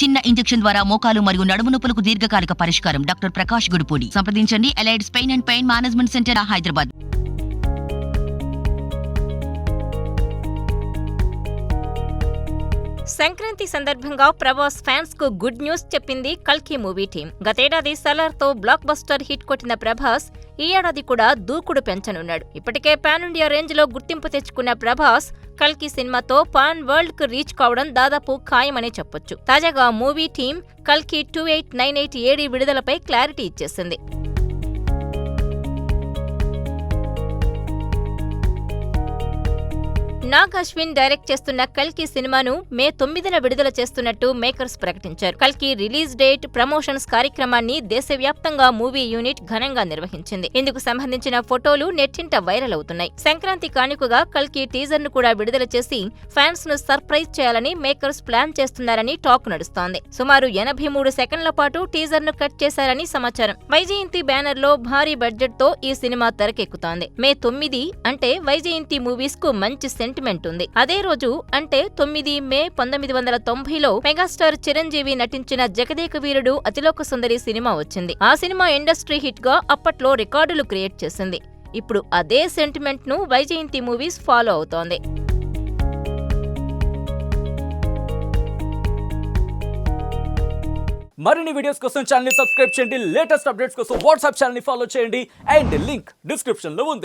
చిన్న ఇంజెక్షన్ ద్వారా మోకాలు మరియు నడుము నొప్పులకు దీర్ఘకాలిక పరిష్కారం. డాక్టర్ ప్రకాష్ గుడిపూడి. సంప్రదించండి. ఎలైడ్స్ pain and pain management centre Hyderabad. Sankranti సందర్భంగా ప్రభాస్ ఫ్యాన్స్కు గుడ్ న్యూస్ చెప్పింది కల్కి మూవీ టీం. గతేడాది సలార్తో బ్లాక్ బస్టర్ హిట్ కొట్టిన ప్రభాస్ ఈ ఏడాది కూడా దూకుడు పెంచనున్నాడు. ఇప్పటికే పాన్ ఇండియా రేంజ్లో గుర్తింపు తెచ్చుకున్న ప్రభాస్ కల్కి సినిమాతో పాన్ వరల్డ్కు రీచ్ కావడం దాదాపు ఖాయమనే చెప్పొచ్చు. తాజాగా మూవీ టీం కల్కి two eight nine eight AD విడుదలపై clarity ఇచ్చేసింది. నాగ్ అశ్విన్ డైరెక్ట్ చేస్తున్న కల్కి సినిమాను మే తొమ్మిదిన విడుదల చేస్తున్నట్టు మేకర్స్ ప్రకటించారు. కల్కి రిలీజ్ డేట్ ప్రమోషన్స్ కార్యక్రమాన్ని దేశవ్యాప్తంగా మూవీ యూనిట్ ఘనంగా నిర్వహించింది. ఇందుకు సంబంధించిన ఫోటోలు నెట్టింట వైరల్ అవుతున్నాయి. సంక్రాంతి కానుకగా కల్కి టీజర్ను కూడా విడుదల చేసి ఫ్యాన్స్ను సర్ప్రైజ్ చేయాలని మేకర్స్ ప్లాన్ చేస్తున్నారని టాక్ నడుస్తోంది. సుమారు ఎనభై మూడు సెకండ్ల పాటు టీజర్ను కట్ చేశారని సమాచారం. వైజయంతి బ్యానర్లో భారీ బడ్జెట్తో ఈ సినిమా తెరకెక్కుతోంది. మే తొమ్మిది అంటే వైజయంతి మూవీస్కు మంచి సెంటిమెంట్ ఉంది. అదే రోజు అంటే తొమ్మిది మే పంతొమ్మిది వందల తొంభైలో మెగాస్టార్ చిరంజీవి నటించిన జగదేక వీరుడు అతిలోక సుందరి సినిమా వచ్చింది. ఆ సినిమా ఇండస్ట్రీ హిట్గా అప్పట్లో రికార్డులు క్రియేట్ చేసింది. ఇప్పుడు అదే సెంటిమెంట్ను వైజయంతి మూవీస్ ఫాలో అవుతోంది. మరిన్ని వీడియోస్ కోసం ఛానల్ సబ్స్క్రైబ్ చేయండి. లేటెస్ట్ అప్డేట్స్ కోసం వాట్సాప్ ఛానల్ ఫాలో చేయండి. అండ్ లింక్ డిస్క్రిప్షన్లో ఉంది.